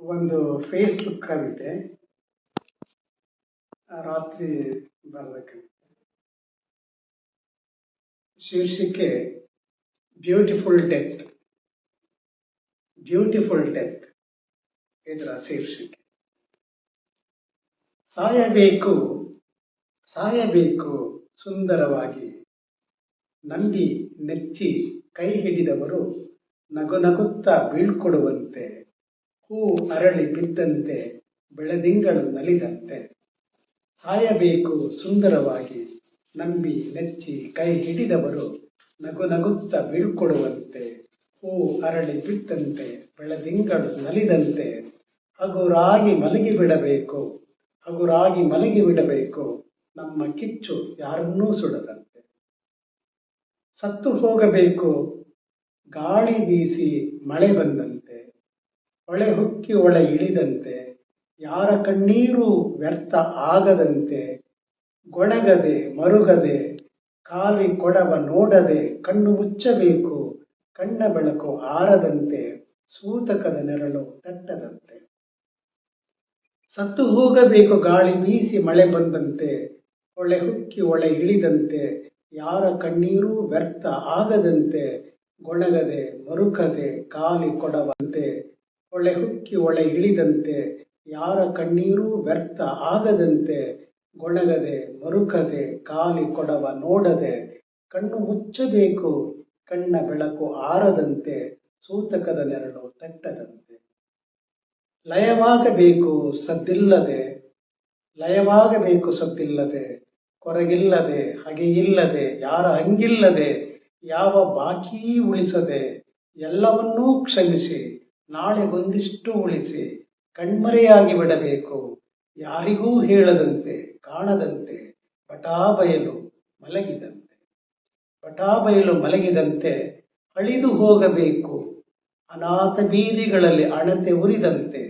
ಒಂದು ಫೇಸ್ಬುಕ್ ಕವಿತೆ, ರಾತ್ರಿ ಬರೆದ ಶೀರ್ಷಿಕೆ ಬ್ಯೂಟಿಫುಲ್ ಡೆತ್ ಬ್ಯೂಟಿಫುಲ್ ಡೆತ್ ಇದರ ಶೀರ್ಷಿಕೆ. ಸಾಯಬೇಕು ಸಾಯಬೇಕು ಸುಂದರವಾಗಿ ನಂಬಿ ನೆಚ್ಚಿ ಕೈ ಹಿಡಿದವರು ನಗು ನಗುತ್ತಾ ಬೀಳ್ಕೊಡುವಂತೆ ಹೂ ಅರಳಿ ಬಿದ್ದಂತೆ ಬೆಳದಿಂಗಳು ನಲಿದಂತೆ. ಸಾಯಬೇಕು ಸುಂದರವಾಗಿ, ನಂಬಿ ನೆಚ್ಚಿ ಕೈ ಹಿಡಿದವರು ನಗು ನಗುತ್ತ ಬೀಳ್ಕೊಡುವಂತೆ. ಹೂ ಅರಳಿ ಬಿದ್ದಂತೆ ಬೆಳದಿಂಗಳು ನಲಿದಂತೆ. ಹಗುರಾಗಿ ಮಲಗಿ ಬಿಡಬೇಕು, ಹಗುರಾಗಿ ಮಲಗಿ ಬಿಡಬೇಕು. ನಮ್ಮ ಕಿಚ್ಚು ಯಾರನ್ನೂ ಸುಡದಂತೆ. ಸತ್ತು ಹೋಗಬೇಕು, ಗಾಳಿ ಬೀಸಿ ಮಳೆ ಬಂದಂತೆ. ಹೊಳೆ ಹುಕ್ಕಿ ಒಳ ಇಳಿದಂತೆ, ಯಾರ ಕಣ್ಣೀರು ವ್ಯರ್ಥ ಆಗದಂತೆ, ಗೊಣಗದೆ, ಮರುಗದೆ, ಕಾಲಿ ಕೊಡವ ನೋಡದೆ, ಕಣ್ಣು ಮುಚ್ಚಬೇಕು, ಕಣ್ಣ ಬೆಳಕು ಆರದಂತೆ, ಸೂತಕದ ನೆರಳು ತಟ್ಟದಂತೆ. ಸತ್ತು ಹೋಗಬೇಕು ಗಾಳಿ ಬೀಸಿ ಮಳೆ ಬಂದಂತೆ ಹೊಳೆ ಹುಕ್ಕಿ ಒಳೆ ಇಳಿದಂತೆ, ಯಾರ ಕಣ್ಣೀರೂ ವ್ಯರ್ಥ ಆಗದಂತೆ, ಗೊಣಗದೆ ಮರುಕದೆ ಕಾಲಿ ಕೊಡವಂತೆ ಹೊಳೆ ಹುಕ್ಕಿ ಒಳೆ ಇಳಿದಂತೆ, ಯಾರ ಕಣ್ಣೀರೂ ವ್ಯರ್ಥ ಆಗದಂತೆ, ಗೊಣಗದೆ, ಮರುಕದೆ, ಕಾಲಿ ಕೊಡವ ನೋಡದೆ, ಕಣ್ಣು ಮುಚ್ಚಬೇಕು, ಕಣ್ಣ ಬೆಳಕು ಆರದಂತೆ, ಸೂತಕದ ನೆರಳು ತಟ್ಟದಂತೆ. ಲಯವಾಗಬೇಕು, ಸದ್ದಿಲ್ಲದೆ ಲಯವಾಗಬೇಕು, ಸದ್ದಿಲ್ಲದೆ, ಕೊರಗಿಲ್ಲದೆ, ಹಗೆಯಿಲ್ಲದೆ, ಯಾರ ಹಂಗಿಲ್ಲದೆ, ಯಾವ ಬಾಕಿ ಉಳಿಸದೆ, ಎಲ್ಲವನ್ನೂ ಕ್ಷಮಿಸಿ ನಾಳೆ ಒಂದಿಷ್ಟು ಉಳಿಸಿ ಕಣ್ಮರೆಯಾಗಿ ಬಿಡಬೇಕು. ಯಾರಿಗೂ ಹೇಳದಂತೆ, ಕಾಣದಂತೆ, ಪಟಾಬಯಲು ಮಲಗಿದಂತೆ. ಪಟಾಬಯಲು ಮಲಗಿದಂತೆ ಅಳಿದು ಹೋಗಬೇಕು. ಅನಾಥ ಬೀದಿಗಳಲ್ಲಿ ಅಣತೆ ಉರಿದಂತೆ,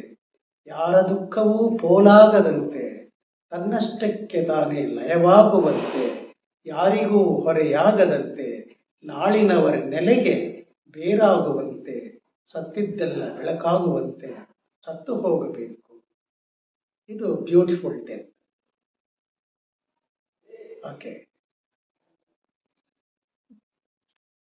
ಯಾರ ದುಃಖವೂ ಪೋಲಾಗದಂತೆ, ತನ್ನಷ್ಟಕ್ಕೆ ತಾನೇ ಲಯವಾಗುವಂತೆ, ಯಾರಿಗೂ ಹೊರೆಯಾಗದಂತೆ ನಾಳಿನವರ ನೆಲೆಗೆ ಬೇರಾಗುವಂತೆ. ಸತ್ತಿದ್ದೆಲ್ಲ ಬೆಳಕಾಗುವಂತೆ ಸತ್ತು ಹೋಗಬೇಕು. ಇದು ಬ್ಯೂಟಿಫುಲ್ ಡೆತ್ ಓಕೆ